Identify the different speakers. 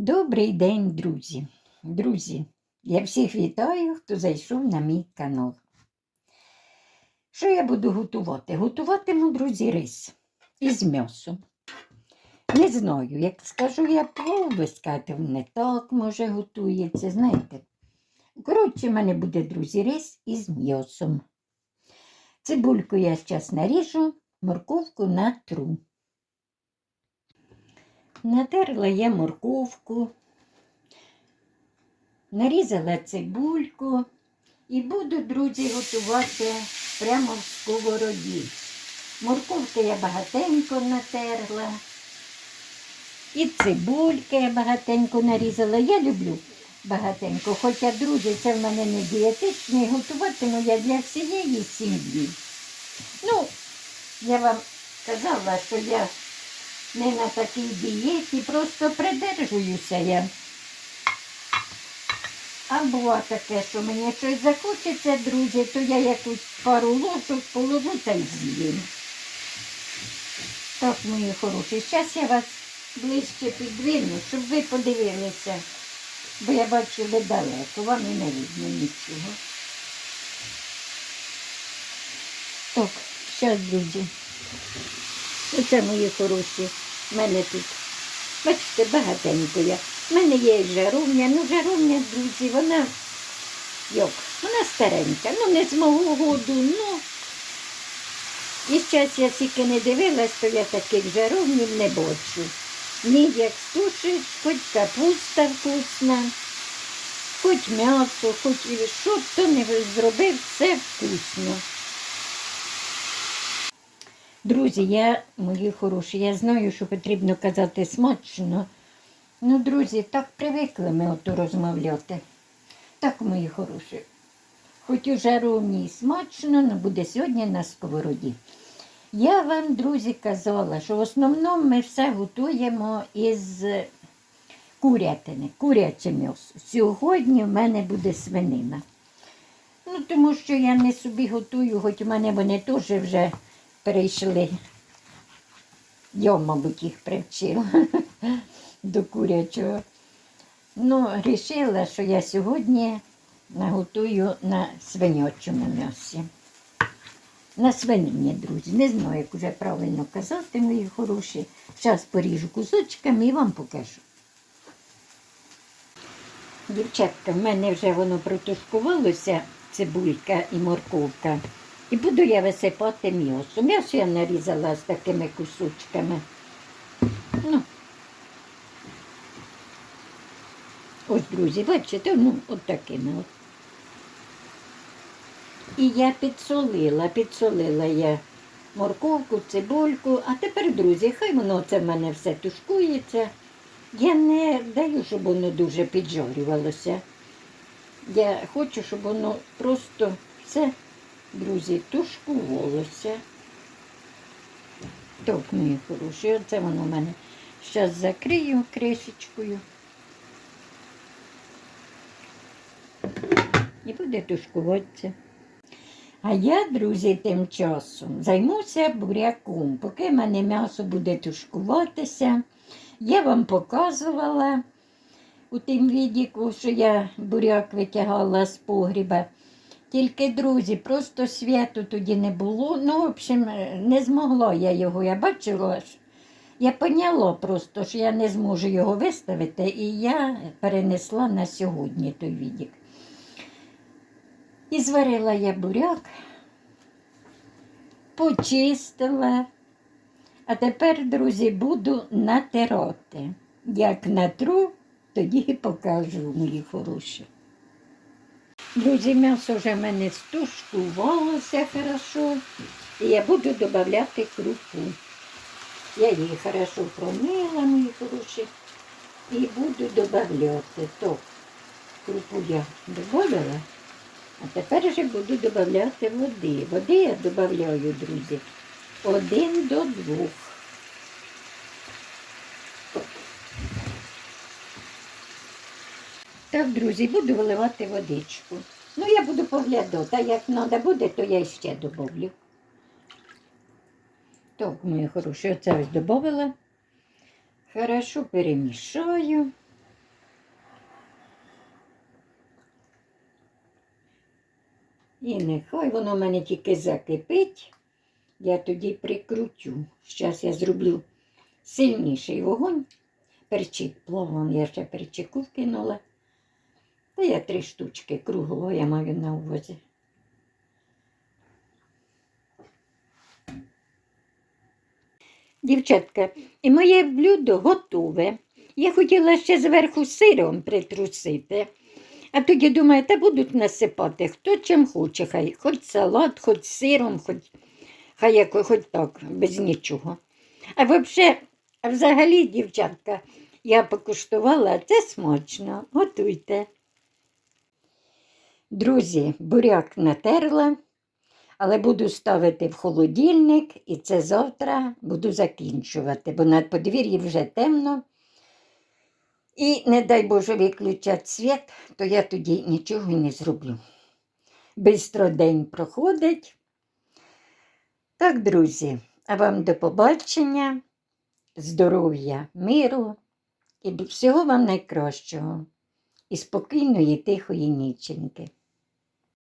Speaker 1: Добрий день, друзі. Друзі, я всіх вітаю, хто зайшов на мій канал. Що я буду готувати? Готуватиму, друзі, рис із м'ясом. Не знаю, як скажу я ви скажете, не так може готується, знаєте. Коротше, в мене буде, друзі, рис із м'ясом. Цибульку я зараз наріжу, морковку натру. Натерла я морковку, нарізала цибульку і буду, друзі, готувати прямо в сковороді. Морковки я багатенько натерла. І цибульки я багатенько нарізала. Я люблю багатенько. Хоча, друзі, це в мене не дієтичний, готуватиму я для всієї сім'ї. Ну, я вам казала, що я не на такій дієті, просто придержуюся я. А бува таке, що мені щось захочеться, друзі, то я якусь пару ложок положу та й з'їм. Так, мої хороші, зараз я вас ближче підвину, щоб ви подивилися, бо я бачу ви далеко, вам і не видно нічого. Так, зараз, друзі. Оце мої хороші. У мене тут, бачите, багатенько я. У мене є жаровня. Ну, жаровня, друзі, вона як, вона старенька, ну не з мого году, ну. І зараз я тільки не дивилась, то я таких жаровнів не бачу. Ні, як стушиш, хоч капуста вкусна, хоч м'ясо, хоч і що то не зробив, все вкусно. Друзі, я, мої хороші, я знаю, що потрібно казати смачно. Ну, друзі, так привикли ми ото розмовляти. Так, мої хороші. Хоч у жаровні і смачно, але буде сьогодні на сковороді. Я вам, друзі, казала, що в основному ми все готуємо із курятини, куряче м'ясо. Сьогодні в мене буде свинина. Ну, тому що я не собі готую, хоч у мене вони теж вже перейшли. Я, мабуть, їх привчила до курячого. Ну, вирішила, що я сьогодні наготую на свинячому м'ясі. На свинині, друзі. Не знаю, як вже правильно казати, мої хороші. Зараз поріжу кусочками і вам покажу. Дівчатка, в мене вже воно протушкувалося, цибулька і морковка. І буду я висипати м'ясо. М'ясо я нарізала з такими кусочками. Ну. Ось, друзі, бачите, ну, от такими от. І я підсолила, підсолила я морковку, цибульку, а тепер, друзі, хай воно це в мене все тушкується. Я не даю, щоб воно дуже піджарювалося. Я хочу, щоб воно просто все друзі, тушкувалося. Так, мої хороші, оце воно в мене. Зараз закрию кришечкою. І буде тушкуватися. А я, друзі, тим часом займуся буряком. Поки в мене м'ясо буде тушкуватися, я вам показувала у тим відіку, що я буряк витягала з погріба. Тільки, друзі, просто святу тоді не було. Ну, в общем, не змогла я його. Я бачила, я поняла просто, що я не зможу його виставити, і я перенесла на сьогодні той відік. І зварила я буряк, почистила. А тепер, друзі, буду натирати. Як натру, тоді покажу, мої хороші. Друзі, м'ясо вже в мене стушкувалося хорошо. І я буду додавати крупу. Я її хорошо промила, мої хороші, і буду додавати. То крупу я додавала, а тепер вже буду додавати води. Води я додаю, друзі, один до двох. Так, друзі, буду виливати водичку. Ну, я буду поглядати, а як треба буде, то я ще додавлю. Так, мої хороші, оце ось додавила. Хорошо перемішаю. І нехай воно в мене тільки закипить. Я тоді прикручу. Зараз я зроблю сильніший вогонь. Перчик плавом я ще перчику вкинула. Та я три штучки круглого я маю на увазі. Дівчатка, і моє блюдо готове. Я хотіла ще зверху сиром притрусити. А тоді думаю, та будуть насипати хто чим хоче, хай хоч салат, хоч сиром, хоч хай як, хоч так, без нічого. А взагалі, а взагалі, дівчатка, я покуштувала, це смачно. Готуйте. Друзі, буряк натерла, але буду ставити в холодильник і це завтра буду закінчувати, бо на подвір'ї вже темно. І, не дай Боже, виключать світ, то я тоді нічого не зроблю. Бистро день проходить. Так, друзі, а вам до побачення, здоров'я, миру і всього вам найкращого. І спокійної, тихої ніченьки.